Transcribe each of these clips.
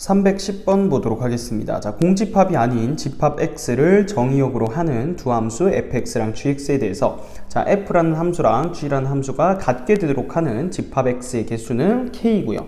310번 보도록 하겠습니다. 자, 공집합이 아닌 집합 x를 정의역으로 하는 두 함수 fx랑 gx에 대해서 자, f라는 함수랑 g라는 함수가 같게 되도록 하는 집합 x의 개수는 k이고요.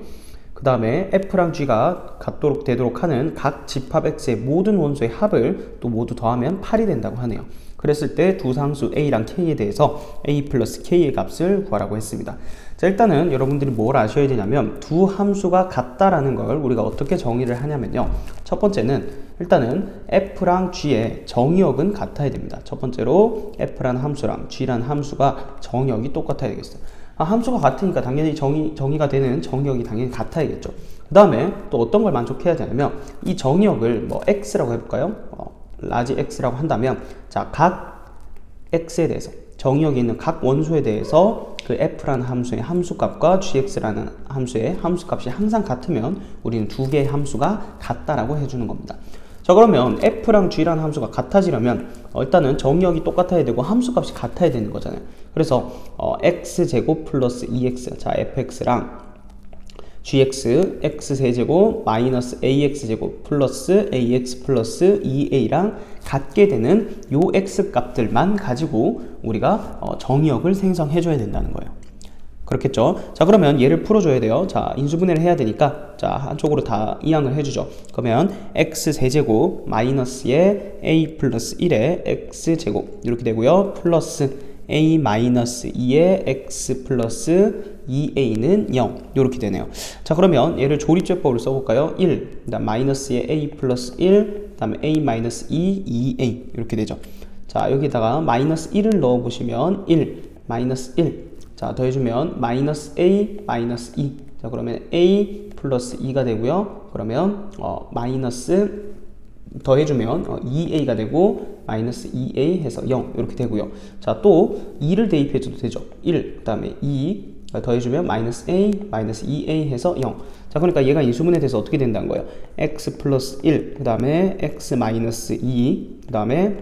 그 다음에 f랑 g가 같도록 되도록 하는 각 집합 x의 모든 원소의 합을 또 모두 더하면 8이 된다고 하네요. 그랬을 때 두 상수 a랑 k에 대해서 a 플러스 k의 값을 구하라고 했습니다. 자, 일단은 여러분들이 뭘 아셔야 되냐면 두 함수가 같다라는 걸 우리가 어떻게 정의를 하냐면요. 첫 번째는 일단은 f랑 g의 정의역은 같아야 됩니다. 첫 번째로 f라는 함수랑 g라는 함수가 정의역이 똑같아야 되겠어요. 아, 함수가 같으니까 당연히 정의, 정의가 되는 정의역이 당연히 같아야겠죠. 그 다음에 또 어떤 걸 만족해야 되냐면 이 정의역을 뭐 x라고 해볼까요? 어, 라지 x라고 한다면 자, 각 x에 대해서 정의역에 있는 각 원소에 대해서 그 f라는 함수의 함수값과 gx라는 함수의 함수값이 항상 같으면 우리는 두 개의 함수가 같다라고 해주는 겁니다. 자 그러면 f랑 g라는 함수가 같아지려면 어, 일단은 정의역이 똑같아야 되고 함수값이 같아야 되는 거잖아요. 그래서 어, x제곱 플러스 2x 자 fx랑 gx x 세제곱 마이너스 ax 제곱 플러스 ax 플러스 2a랑 같게 되는 요 x 값들만 가지고 우리가 어, 정의역을 생성해 줘야 된다는 거예요. 그렇겠죠? 자 그러면 얘를 풀어줘야 돼요. 자 인수분해를 해야 되니까 자 한쪽으로 다 이항을 해주죠. 그러면 x 세제곱 마이너스의 a 플러스 1의 x 제곱 이렇게 되고요. 플러스 a 마이너스 2의 x 플러스 2a는 0 이렇게 되네요. 자 그러면 얘를 조립제법을 써볼까요? 1 그다음 마이너스의 a 플러스 1 그다음에 a 마이너스 2 2a 이렇게 되죠. 자 여기다가 마이너스 1을 넣어보시면 1 마이너스 1 자, 더해주면 마이너스 a 마이너스 2. 자, 그러면 a 플러스 2가 되고요. 그러면 어, 마이너스 더해주면 어, 2a가 되고 마이너스 2a 해서 0 이렇게 되고요. 자, 또 2를 대입해줘도 되죠. 1, 그 다음에 2 더해주면 마이너스 a 마이너스 2a 해서 0. 자, 그러니까 얘가 인수분해 돼서 어떻게 된다는 거예요? x 플러스 1, 그 다음에 x 마이너스 2, 그 다음에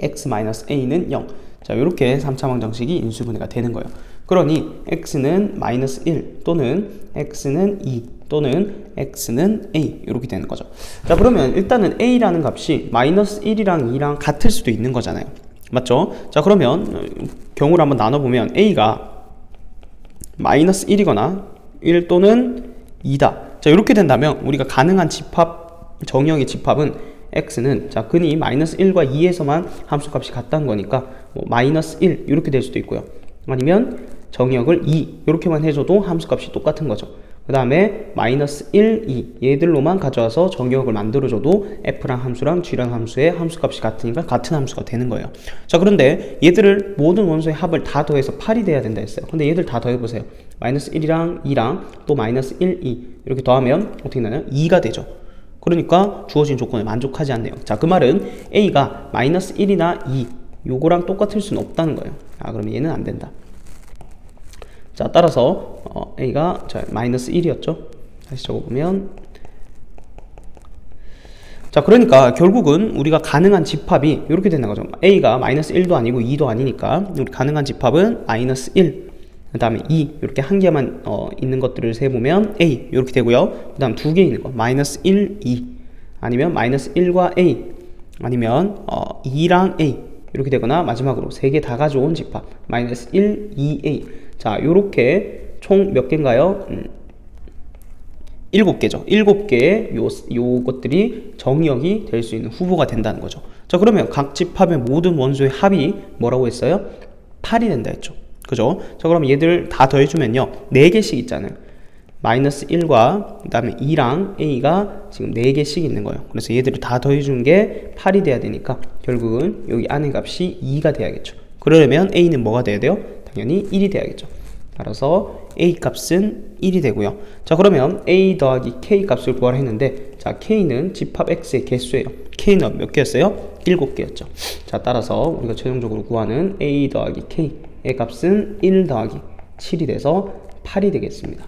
x 마이너스 a는 0. 자, 이렇게 3차원 정식이 인수분해가 되는 거예요. 그러니 x는 마이너스 1 또는 x는 2 또는 x는 a 이렇게 되는 거죠. 자, 그러면 일단은 a라는 값이 마이너스 1이랑 2랑 같을 수도 있는 거잖아요. 맞죠? 자, 그러면 경우를 한번 나눠보면 a가 마이너스 1이거나 1 또는 2다. 자, 이렇게 된다면 우리가 가능한 집합, 정형의 집합은 x는 자, 근이 마이너스 1과 2에서만 함수값이 같다는 거니까 뭐 마이너스 1 이렇게 될 수도 있고요. 아니면 정의역을 2 이렇게만 해줘도 함수값이 똑같은 거죠. 그 다음에 마이너스 1, 2 얘들로만 가져와서 정의역을 만들어줘도 f랑 함수랑 g랑 함수의 함수값이 같으니까 같은 함수가 되는 거예요. 자 그런데 얘들을 모든 원소의 합을 다 더해서 8이 돼야 된다 했어요. 근데 얘들 다 더해보세요. 마이너스 1이랑 2랑 또 마이너스 1, 2 이렇게 더하면 어떻게 되나요? 2가 되죠. 그러니까 주어진 조건에 만족하지 않네요. 자, 그 말은 a가 마이너스 1이나 2 요거랑 똑같을 수는 없다는 거예요. 아, 그러면 얘는 안 된다. 자, 따라서 어, a가 자, 마이너스 1이었죠. 다시 적어보면 자, 그러니까 결국은 우리가 가능한 집합이 이렇게 되는 거죠. a가 마이너스 1도 아니고 2도 아니니까 우리 가능한 집합은 마이너스 1, 그 다음에 2 이렇게 한 개만 어, 있는 것들을 세보면 a 이렇게 되고요. 그 다음 두 개 있는 거 마이너스 1, 2 아니면 마이너스 1과 a 아니면 어, 2랑 a 이렇게 되거나 마지막으로 세 개 다 가져온 집합 마이너스 1, 2a 자 요렇게 총 몇 개인가요? 음, 7개죠. 7개의 요, 요것들이 정의역이 될 수 있는 후보가 된다는 거죠. 자, 그러면 각 집합의 모든 원소의 합이 뭐라고 했어요? 8이 된다 했죠. 그죠? 자, 그럼 얘들 다 더해주면요. 4개씩 있잖아요. 마이너스 1과 그 다음에 2랑 a가 지금 4개씩 있는 거예요. 그래서 얘들을 다 더해준 게 8이 돼야 되니까 결국은 여기 안의 값이 2가 돼야겠죠. 그러려면 a는 뭐가 돼야 돼요? 당연히 1이 돼야겠죠. 따라서 a 값은 1이 되고요. 자 그러면 a 더하기 k 값을 구하라 했는데 자 k는 집합 x의 개수예요. k는 몇 개였어요? 7개였죠. 자 따라서 우리가 최종적으로 구하는 a 더하기 k의 값은 1 더하기 7이 돼서 8이 되겠습니다.